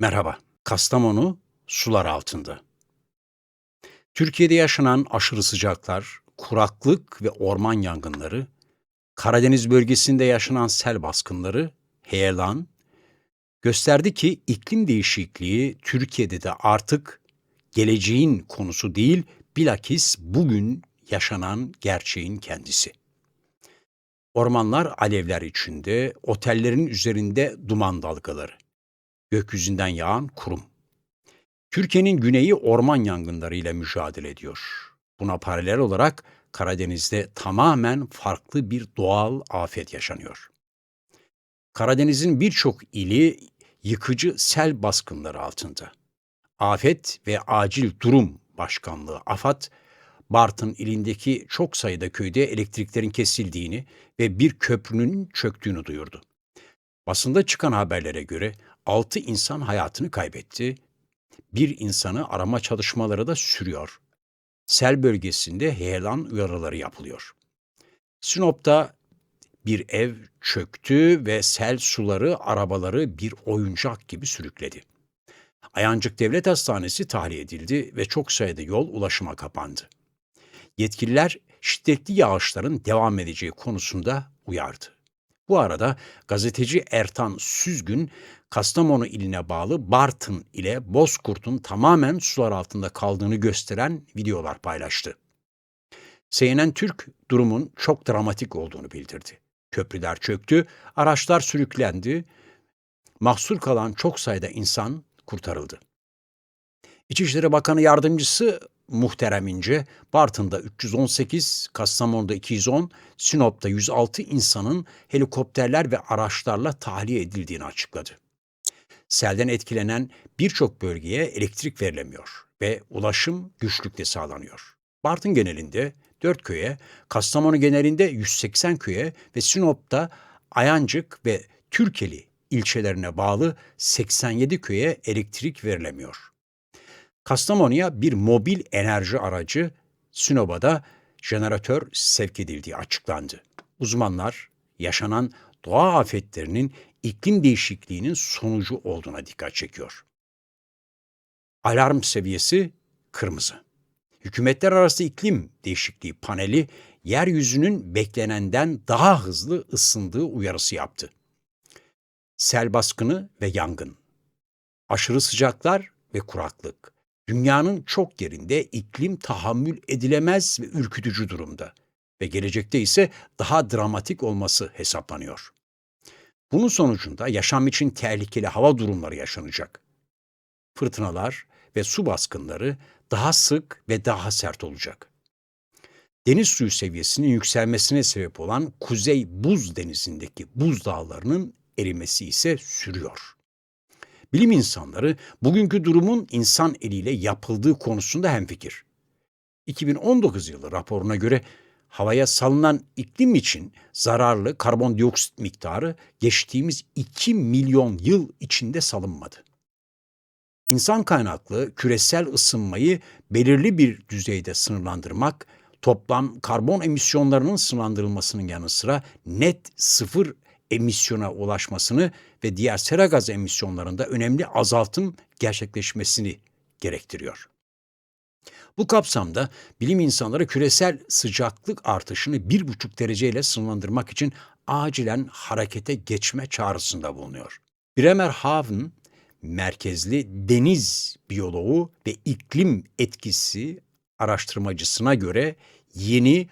Merhaba. Kastamonu sular altında. Türkiye'de yaşanan aşırı sıcaklar, kuraklık ve orman yangınları, Karadeniz bölgesinde yaşanan sel baskınları, heyelan, gösterdi ki iklim değişikliği Türkiye'de de artık geleceğin konusu değil, bilakis bugün yaşanan gerçeğin kendisi. Ormanlar alevler içinde, otellerin üzerinde duman dalgaları. Gökyüzünden yağan kurum. Türkiye'nin güneyi orman yangınlarıyla mücadele ediyor. Buna paralel olarak Karadeniz'de tamamen farklı bir doğal afet yaşanıyor. Karadeniz'in birçok ili yıkıcı sel baskınları altında. Afet ve Acil Durum Başkanlığı AFAD, Bartın ilindeki çok sayıda köyde elektriklerin kesildiğini ve bir köprünün çöktüğünü duyurdu. Basında çıkan haberlere göre 6 insan hayatını kaybetti. Bir insanı arama çalışmaları da sürüyor. Sel bölgesinde heyelan uyarıları yapılıyor. Sinop'ta bir ev çöktü ve sel suları arabaları bir oyuncak gibi sürükledi. Ayancık Devlet Hastanesi tahliye edildi ve çok sayıda yol ulaşıma kapandı. Yetkililer şiddetli yağışların devam edeceği konusunda uyardı. Bu arada gazeteci Ertan Süzgün, Kastamonu iline bağlı Bartın ile Bozkurt'un tamamen sular altında kaldığını gösteren videolar paylaştı. CNN Türk durumun çok dramatik olduğunu bildirdi. Köprüler çöktü, araçlar sürüklendi, mahsur kalan çok sayıda insan kurtarıldı. İçişleri Bakanı Yardımcısı Muhterem İnce, Bartın'da 318, Kastamonu'da 210, Sinop'ta 106 insanın helikopterler ve araçlarla tahliye edildiğini açıkladı. Selden etkilenen birçok bölgeye elektrik verilemiyor ve ulaşım güçlükle sağlanıyor. Bartın genelinde 4 köye, Kastamonu genelinde 180 köye ve Sinop'ta Ayancık ve Türkeli ilçelerine bağlı 87 köye elektrik verilemiyor. Kastamonu'ya bir mobil enerji aracı, Sinop'a da jeneratör sevk edildiği açıklandı. Uzmanlar yaşanan doğa afetlerinin iklim değişikliğinin sonucu olduğuna dikkat çekiyor. Alarm seviyesi kırmızı. Hükümetler arası iklim değişikliği paneli yeryüzünün beklenenden daha hızlı ısındığı uyarısı yaptı. Sel baskını ve yangın, aşırı sıcaklar ve kuraklık, dünyanın çok yerinde iklim tahammül edilemez ve ürkütücü durumda ve gelecekte ise daha dramatik olması hesaplanıyor. Bunun sonucunda yaşam için tehlikeli hava durumları yaşanacak. Fırtınalar ve su baskınları daha sık ve daha sert olacak. Deniz suyu seviyesinin yükselmesine sebep olan Kuzey Buz Denizi'ndeki buz dağlarının erimesi ise sürüyor. Bilim insanları bugünkü durumun insan eliyle yapıldığı konusunda hemfikir. 2019 yılı raporuna göre havaya salınan iklim için zararlı karbondioksit miktarı geçtiğimiz 2 milyon yıl içinde salınmadı. İnsan kaynaklı küresel ısınmayı belirli bir düzeyde sınırlandırmak, toplam karbon emisyonlarının sınırlandırılmasının yanı sıra net sıfır emisyona ulaşmasını ve diğer sera gaz emisyonlarında önemli azaltım gerçekleşmesini gerektiriyor. Bu kapsamda bilim insanları küresel sıcaklık artışını 1,5 dereceyle sınırlandırmak için acilen harekete geçme çağrısında bulunuyor. Bremerhaven merkezli deniz biyoloğu ve iklim etkisi araştırmacısına göre yeni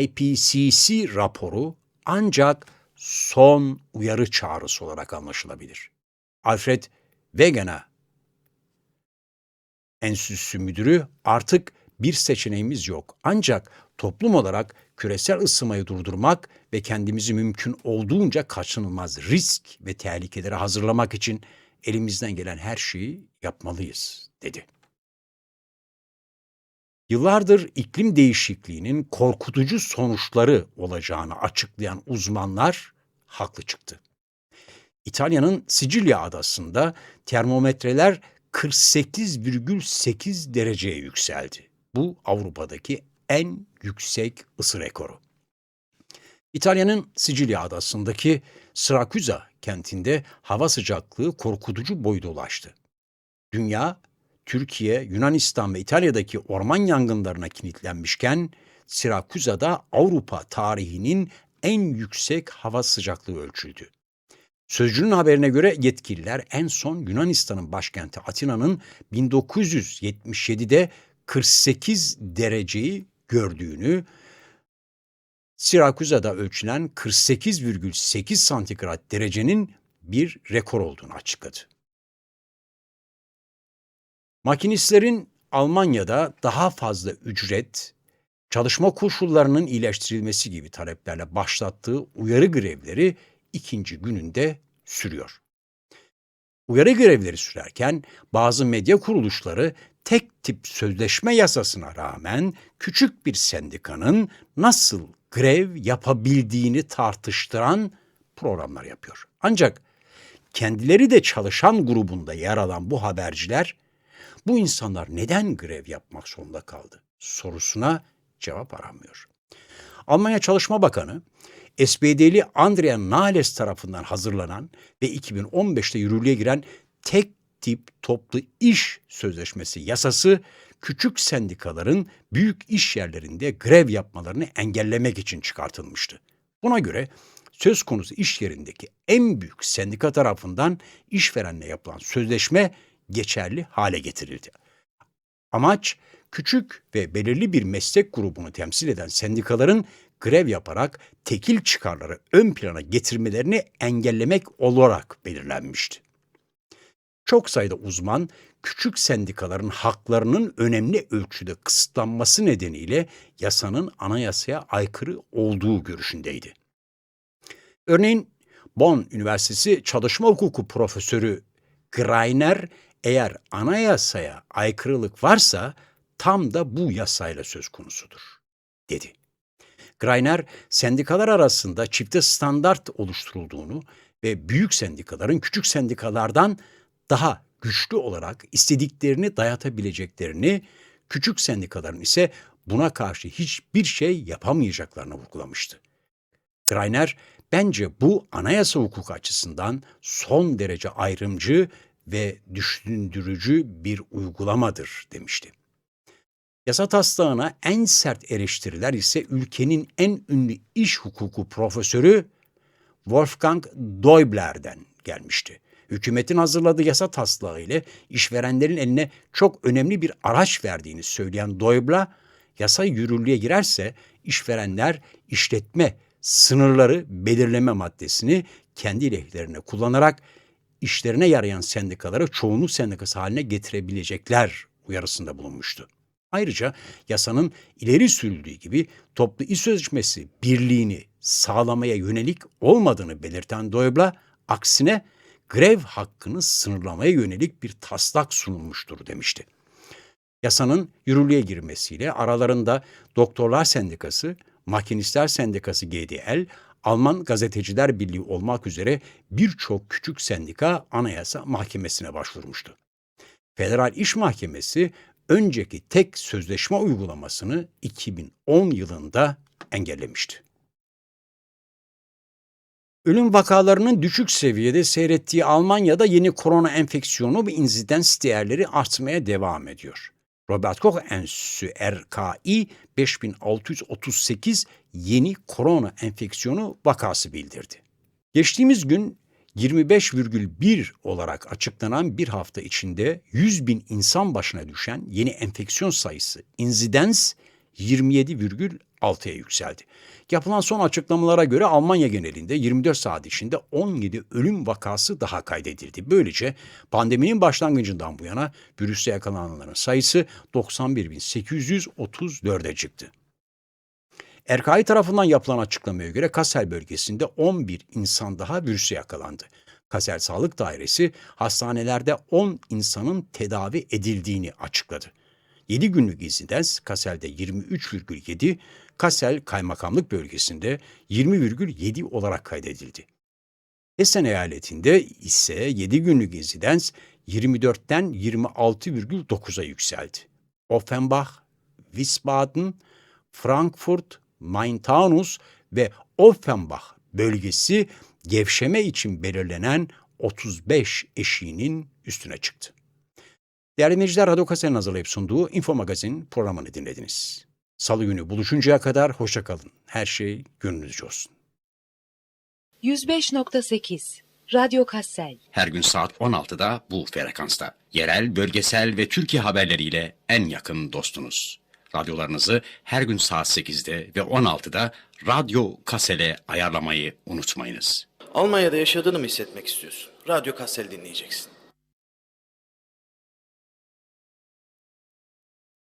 IPCC raporu ancak son uyarı çağrısı olarak anlaşılabilir. Alfred Wegener Enstitüsü Müdürü artık bir seçeneğimiz yok. Ancak toplum olarak küresel ısınmayı durdurmak ve kendimizi mümkün olduğunca kaçınılmaz risk ve tehlikelere hazırlamak için elimizden gelen her şeyi yapmalıyız, dedi. Yıllardır iklim değişikliğinin korkutucu sonuçları olacağını açıklayan uzmanlar haklı çıktı. İtalya'nın Sicilya adasında termometreler 48,8 dereceye yükseldi. Bu Avrupa'daki en yüksek ısı rekoru. İtalya'nın Sicilya adasındaki Sirakusa kentinde hava sıcaklığı korkutucu boyuta ulaştı. Dünya, Türkiye, Yunanistan ve İtalya'daki orman yangınlarına kilitlenmişken Sirakusa'da Avrupa tarihinin en yüksek hava sıcaklığı ölçüldü. Sözcünün haberine göre yetkililer en son Yunanistan'ın başkenti Atina'nın 1977'de 48 dereceyi gördüğünü, Sirakusa'da ölçülen 48,8 santigrat derecenin bir rekor olduğunu açıkladı. Makinistlerin Almanya'da daha fazla ücret, çalışma koşullarının iyileştirilmesi gibi taleplerle başlattığı uyarı grevleri ikinci gününde sürüyor. Uyarı grevleri sürerken bazı medya kuruluşları tek tip sözleşme yasasına rağmen küçük bir sendikanın nasıl grev yapabildiğini tartıştıran programlar yapıyor. Ancak kendileri de çalışan grubunda yer alan bu haberciler bu insanlar neden grev yapmak zorunda kaldı sorusuna cevap aramıyor. Almanya Çalışma Bakanı SPD'li Andrea Nahles tarafından hazırlanan ve 2015'te yürürlüğe giren tek tip toplu iş sözleşmesi yasası küçük sendikaların büyük iş yerlerinde grev yapmalarını engellemek için çıkartılmıştı. Buna göre söz konusu iş yerindeki en büyük sendika tarafından işverenle yapılan sözleşme geçerli hale getirildi. Amaç küçük ve belirli bir meslek grubunu temsil eden sendikaların grev yaparak tekil çıkarları ön plana getirmelerini engellemek olarak belirlenmişti. Çok sayıda uzman küçük sendikaların haklarının önemli ölçüde kısıtlanması nedeniyle yasanın anayasaya aykırı olduğu görüşündeydi. Örneğin Bonn Üniversitesi Çalışma Hukuku Profesörü Greiner eğer anayasaya aykırılık varsa tam da bu yasayla söz konusudur, dedi. Greiner, sendikalar arasında çifte standart oluşturulduğunu ve büyük sendikaların küçük sendikalardan daha güçlü olarak istediklerini dayatabileceklerini, küçük sendikaların ise buna karşı hiçbir şey yapamayacaklarını vurgulamıştı. Greiner, bence bu anayasa hukuku açısından son derece ayrımcı ve düşündürücü bir uygulamadır demişti. Yasa taslağına en sert eleştiriler ise ülkenin en ünlü iş hukuku profesörü Wolfgang Deubler'den gelmişti. Hükümetin hazırladığı yasa taslağı ile işverenlerin eline çok önemli bir araç verdiğini söyleyen Deubler, yasa yürürlüğe girerse işverenler işletme sınırları belirleme maddesini kendi lehlerine kullanarak işlerine yarayan sendikaları çoğunluk sendikası haline getirebilecekler uyarısında bulunmuştu. Ayrıca yasanın ileri sürüldüğü gibi toplu iş sözleşmesi birliğini sağlamaya yönelik olmadığını belirten Doyebla, aksine grev hakkını sınırlamaya yönelik bir taslak sunulmuştur demişti. Yasanın yürürlüğe girmesiyle aralarında Doktorlar Sendikası, Makinistler Sendikası GDL, Alman Gazeteciler Birliği olmak üzere birçok küçük sendika Anayasa Mahkemesi'ne başvurmuştu. Federal İş Mahkemesi önceki tek sözleşme uygulamasını 2010 yılında engellemişti. Ölüm vakalarının düşük seviyede seyrettiği Almanya'da yeni korona enfeksiyonu ve insidens değerleri artmaya devam ediyor. Robert Koch Enstitüsü RKI 5638 yeni korona enfeksiyonu vakası bildirdi. Geçtiğimiz gün 25,1 olarak açıklanan bir hafta içinde 100 bin insan başına düşen yeni enfeksyon sayısı, inzidens 27,6 6'ya yükseldi. Yapılan son açıklamalara göre Almanya genelinde 24 saat içinde 17 ölüm vakası daha kaydedildi. Böylece pandeminin başlangıcından bu yana virüste yakalananların sayısı 91.834'e çıktı. Erkay tarafından yapılan açıklamaya göre Kassel bölgesinde 11 insan daha virüse yakalandı. Kassel Sağlık Dairesi hastanelerde 10 insanın tedavi edildiğini açıkladı. 7 günlük insidens Kassel'de 23,7, Kassel Kaymakamlık Bölgesi'nde 20,7 olarak kaydedildi. Essen eyaletinde ise 7 günlük insidens 24'ten 26,9'a yükseldi. Offenbach, Wiesbaden, Frankfurt, Main-Taunus ve Offenbach bölgesi gevşeme için belirlenen 35 eşiğinin üstüne çıktı. Değerli dinleyiciler, Radyo Kase'nin hazırlayıp sunduğu Info Magazin programını dinlediniz. Salı günü buluşuncaya kadar hoşça kalın. Her şey gönlünüzce olsun. 105.8 Radyo Kassel Her gün saat 16'da bu frekansta. Yerel, bölgesel ve Türkiye haberleriyle en yakın dostunuz. Radyolarınızı her gün saat 8'de ve 16'da Radyo Kasel'e ayarlamayı unutmayınız. Almanya'da yaşadığını mı hissetmek istiyorsun? Radyo Kassel dinleyeceksin.